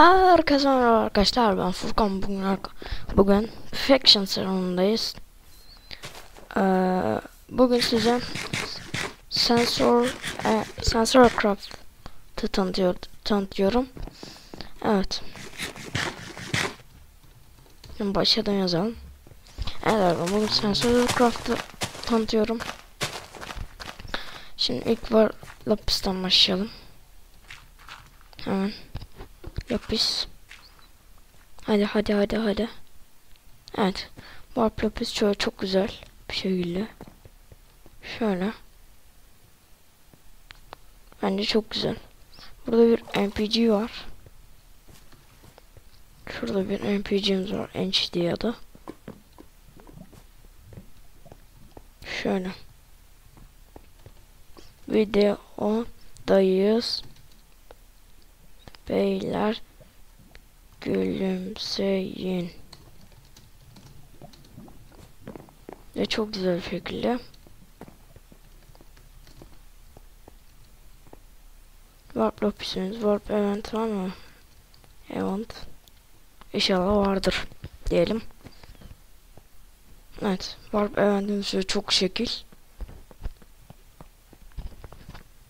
Herkese merhaba arkadaşlar ben Furkan bugün bugün Faction salonundayız. Ee, bugün size sensor e, sensor craft'ı tanıtıyor, tanıtıyorum. Evet. Şimdi başladan yazalım. Evet ben bugün sensor craft'ı tanıtıyorum. Şimdi ilk var lapisten başlayalım. Hemen. Lapis. Hadi hadi hadi hadi. Evet. Warp lapis şöyle çok güzel bir şekilde. Şöyle. Bence çok güzel. Burada bir NPC var. Şurada bir NPC'miz var. Ench diye adı. Şöyle. Videodayız. Beyler gülümseyin. Ve çok güzel bir şekilde. Warp lopisimiz, Warp event var mı? Event. İnşallah vardır diyelim. Evet, Warp eventimiz çok şekil.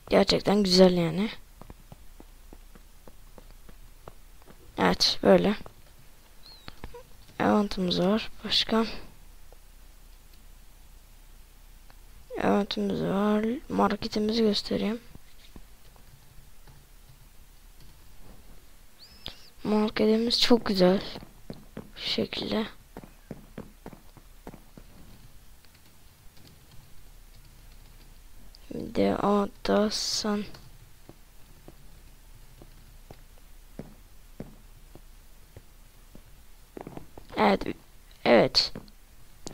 Gerçekten güzel yani. Evet böyle. Eventimiz var. Başka. Eventimiz var. Marketimizi göstereyim. Marketimiz çok güzel. Bu şekilde. De Adasan. Evet. Evet.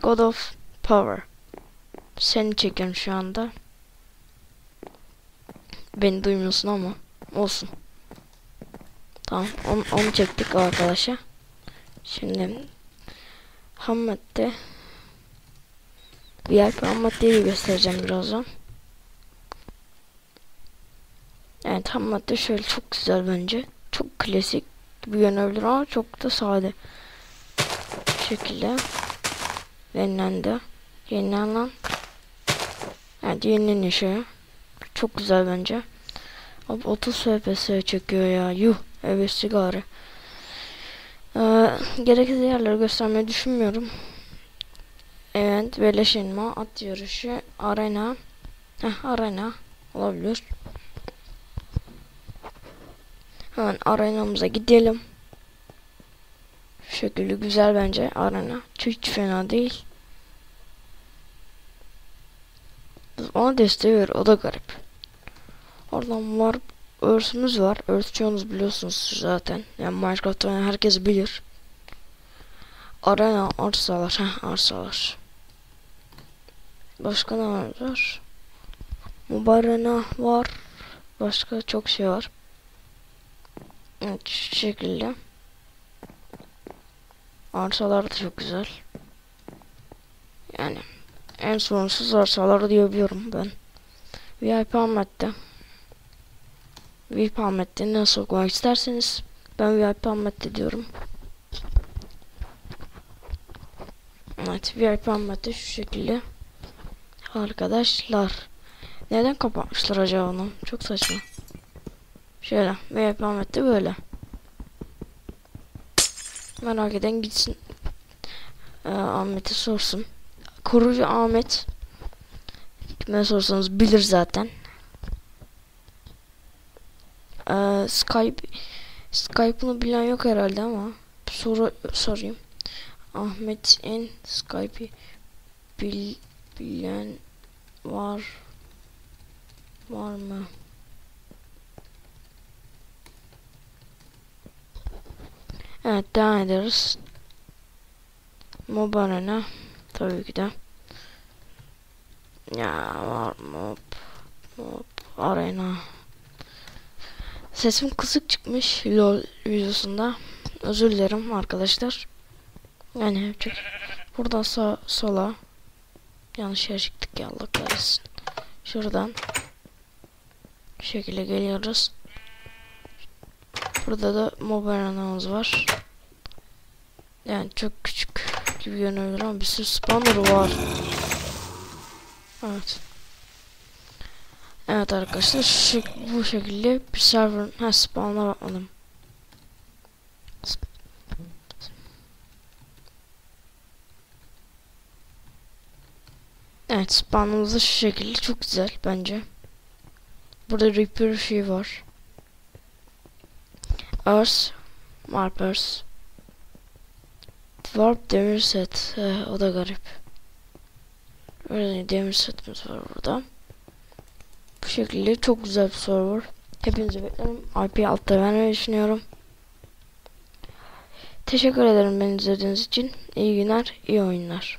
God of Power. Seni çekiyorum şu anda. Beni duymuyorsun ama olsun. Tamam onu, onu çektik arkadaşa. Şimdi ham madde VIP ham göstereceğim birazdan. Evet ham şöyle çok güzel bence. Çok klasik bir yönebilir ama çok da sade şekilde yenilendi. Yenilenen Evet yenileniyor şey. Çok güzel bence. Abi 30 FPS çekiyor ya. Yuh. Evet sigara. Ee, gerekli yerleri göstermeyi düşünmüyorum. Evet. Birleşinme. At yarışı. Arena. Heh, arena. Olabilir. Hemen arenamıza gidelim. Şu şekilde güzel bence arena. Hiç fena değil. Ona desteği ver. O da garip. Oradan var. Örsümüz var. Örs çoğunuz biliyorsunuz zaten. Yani Minecraft oynayan herkes bilir. Arena arsalar. Heh, arsalar. Başka ne var? Mubarena var. Başka çok şey var. Evet şu şekilde. Arsalar da çok güzel. Yani en sorunsuz arsalar diyebiliyorum ben. VIP Ahmet'te. VIP Ahmet'te nasıl okumak isterseniz ben VIP Ahmet'te diyorum. Evet VIP Ahmet'te şu şekilde. Arkadaşlar. Neden kapatmışlar acaba onu? Çok saçma. Şöyle VIP Ahmet'te böyle. Merak eden gitsin. Ee, Ahmet'e sorsun. Korucu Ahmet. Kime sorsanız bilir zaten. Ee, Skype Skype'ını bilen yok herhalde ama soru sorayım. Ahmet'in Skype'i bil, bilen var var mı? Evet devam ederiz. Mob Arena tabii ki de. Ya var mob mob arena. Sesim kısık çıkmış LOL videosunda. Özür dilerim arkadaşlar. Yani yapacak. Buradan sağ sola yanlış yer çıktık ya Allah kahretsin. Şuradan bu şekilde geliyoruz. Burada da mobil arenamız var. Yani çok küçük gibi görünebilir ama bir sürü spawner var. Evet. Evet arkadaşlar şu bu şekilde bir server ha spawn'a bakmadım. Evet spawn'ımız şu şekilde çok güzel bence. Burada repair şey var. Earth, Marpers, Warp demir set. Eh, o da garip. Öyle demir setimiz var burada. Bu şekilde çok güzel bir server. Hepinizi beklerim. IP altta vermeyi düşünüyorum. Teşekkür ederim beni izlediğiniz için. İyi günler, iyi oyunlar.